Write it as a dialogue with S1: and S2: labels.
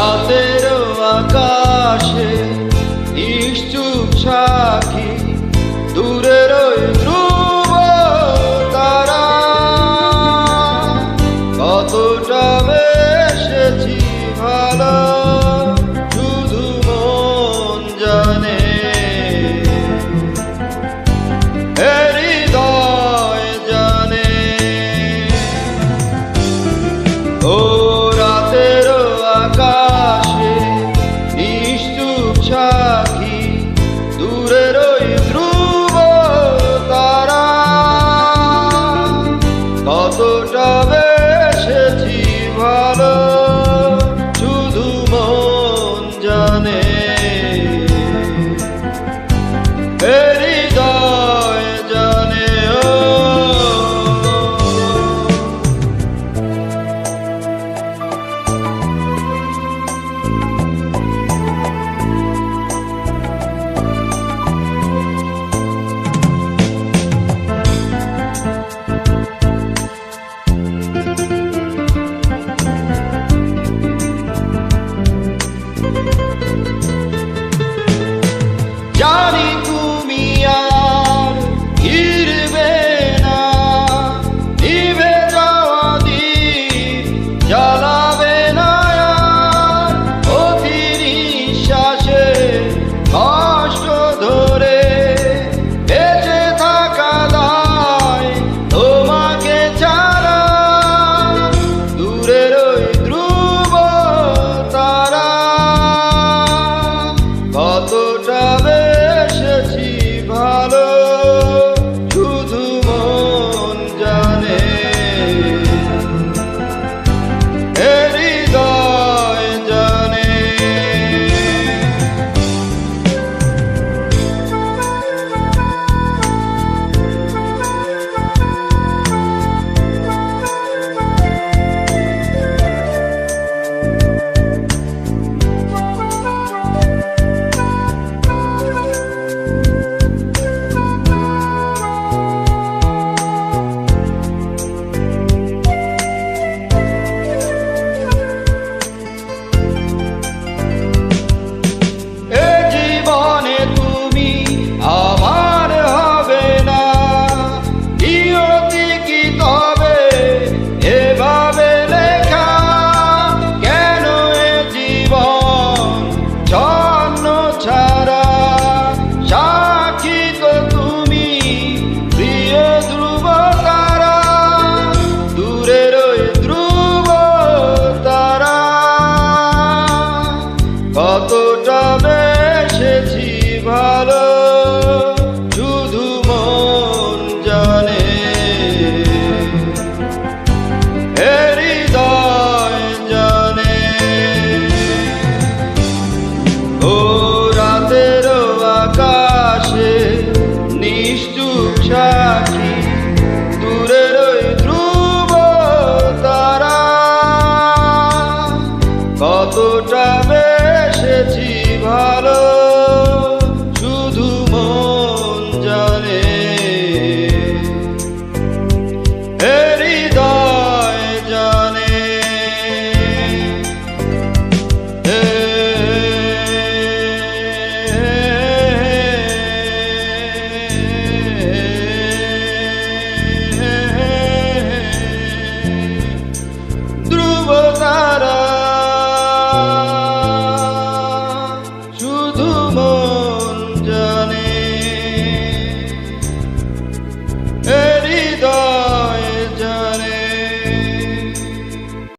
S1: রাতের আকাশে নিশ্চুপ সাক্ষী দূরের ধ্রুব তারা। কতটা Jojo ওটা বেসেছি ভালো।